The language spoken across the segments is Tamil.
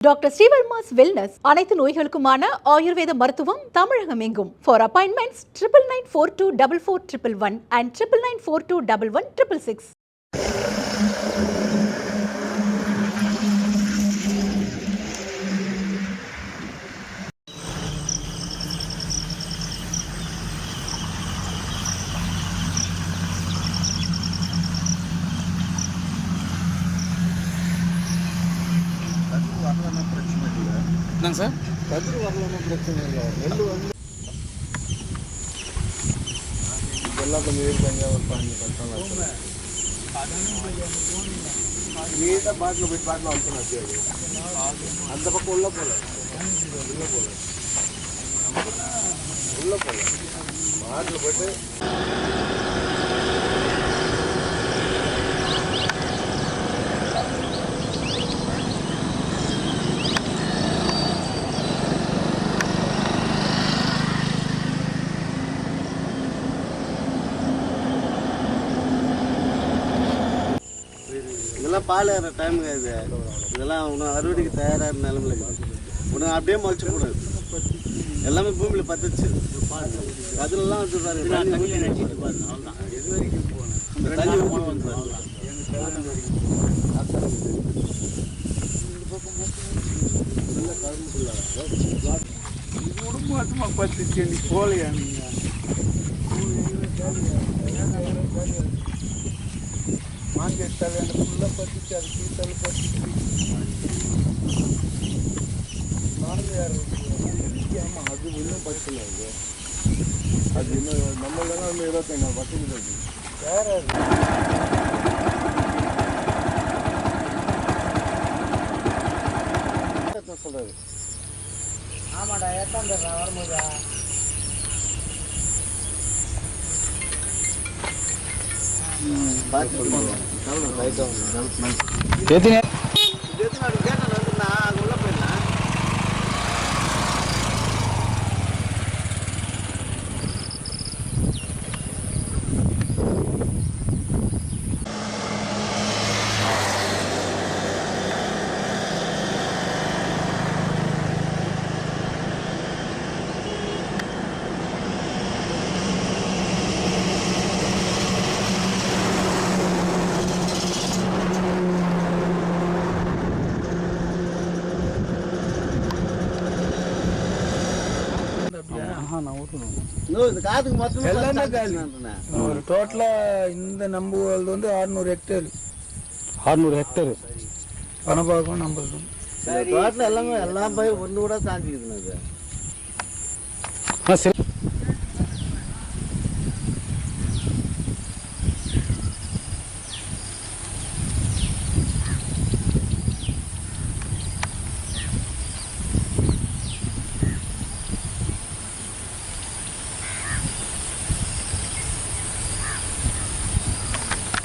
டாக்டர் ஸ்ரீவர்மாஸ் வெல்னஸ் அனைத்து நோய்களுக்குமான ஆயுர்வேத மருத்துவம் தமிழகம் எங்கும் for appointments triple nine four two double four triple one and triple nine four two double one triple six என்னங்க சார்? கதிர் வரலன்னா பிரச்சனை இல்லை நெல் வந்து இதெல்லாம் கொஞ்சம் இருக்காங்க ஒரு பாஞ்சு பக்கம் நீட்டாக பாட்டில் போய் பாட்டில் வந்துடும் அது அந்த பக்கம் உள்ள போல. உள்ள போல உள்ள போல பாட்டில் போயிட்டு இதெல்லாம் பால் ஏற டைம் இது. இதெல்லாம் இன்னும் அறுவடைக்கு தயாராக நிலமில் இருக்குது உடனே அப்படியே முளைச்சு போடுது. எல்லாமே பூமியில் பத்துச்சு அதுலலாம் வந்து பாருங்க, அவ்வளவுதான். தண்ணி ஊத்தி வந்து. குடும்பமா பத்துச்சு நீ போலையா நீங்க? மார்க்கெட் தலை அந்த ஃபுல்லாக பத்துச்சு அது கீழ்த்தலை பத்துச்சு மாமியார் ஆமாம் அது இன்னும் பத்தல அது அது இன்னும் நம்ம நம்மளெல்லாம் இன்னும் இருபத்தைந்து நாள் பத்துக்கு இருக்கு வேற சொல்றாரு ஆமாடா சொல்லுங்க. வரும்போதா ಎತ್ತಿನ ஒரு டோட்டலாக இந்த நம்புவது வந்து ஆறுநூறு ஹெக்டேர் ஆறுநூறு ஹெக்டேர் பணப்பாக்கம் நம்புறது தோட்டத்தில் எல்லாமே எல்லா பயிர் ஒன்று கூட தாண்டிக்குதுங்க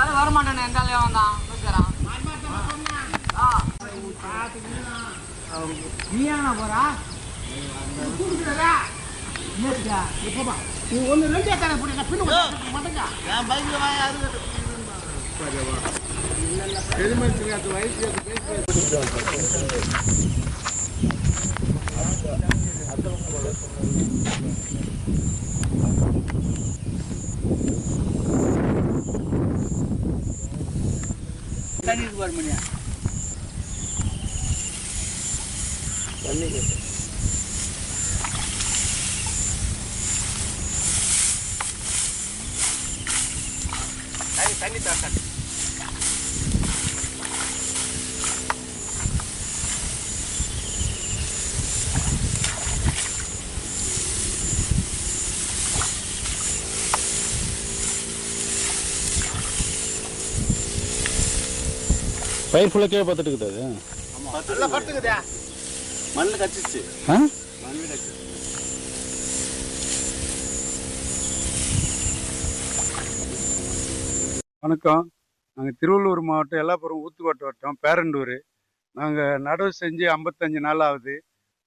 அந்தாலும் வர மாட்டானே எந்தாலும் வந்தான் நூற்கறான் நீ என்ன போறா? நீ ஒன்று ரெண்டு எத்தனை பிடிக்க பின்னு மாட்டேங்க என் பைக்கில் வாங்கி எதுமாதிரி வயசு. தண்ணி இருக்கு பாரு மணியா தண்ணி பயிர் ஃபுல்லாக கீழே பார்த்துட்டு இருக்குது அது மண்ணில் கச்சிச்சு ஆ? மண்ணில் கச்சிச்சு வணக்கம். நாங்கள் திருவள்ளூர் மாவட்டம் எல்லாப்புறம் ஊத்துக்கோட்டை வட்டம் பேரண்டூர். நாங்கள் நடவு செஞ்சு ஐம்பத்தஞ்சு நாள் ஆகுது.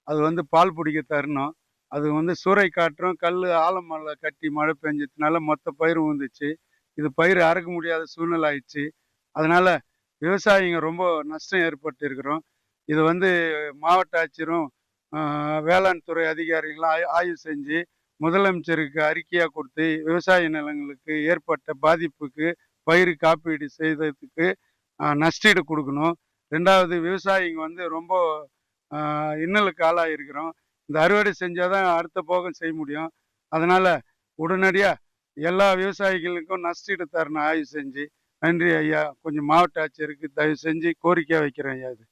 அது வந்து பால் பிடிக்க தரணும். அது வந்து சூறை காற்றும் கல் ஆலமலை கட்டி மழை பெஞ்சதுனால மொத்த பயிர் விழுந்துச்சு இது பயிர் அறுக்க முடியாத சூழ்நிலை ஆயிடுச்சு. அதனால விவசாயிங்க ரொம்ப நஷ்டம் ஏற்பட்டு இருக்கிறோம் இது வந்து மாவட்ட ஆட்சியரும் வேளாண் துறை அதிகாரிகளும் ஆய்வு செஞ்சு முதலமைச்சருக்கு அறிக்கையாக கொடுத்து விவசாய நிலங்களுக்கு ஏற்பட்ட பாதிப்புக்கு பயிர் காப்பீடு செய்ததுக்கு நஷ்டீடு கொடுக்கணும். ரெண்டாவது விவசாயிங்க வந்து ரொம்ப இன்னலுக்கு ஆளாக இருக்கிறோம் இந்த அறுவடை செஞ்சால் தான் அடுத்த போகம் செய்ய முடியும். அதனால் உடனடியாக எல்லா விவசாயிகளுக்கும் நஷ்டீடு தரணும் ஆய்வு செஞ்சு. நன்றி ஐயா. கொஞ்சம் மாவட்ட ஆட்சியருக்கு தயவு செஞ்சு கோரிக்கையாக வைக்கிறேன் ஐயா இது.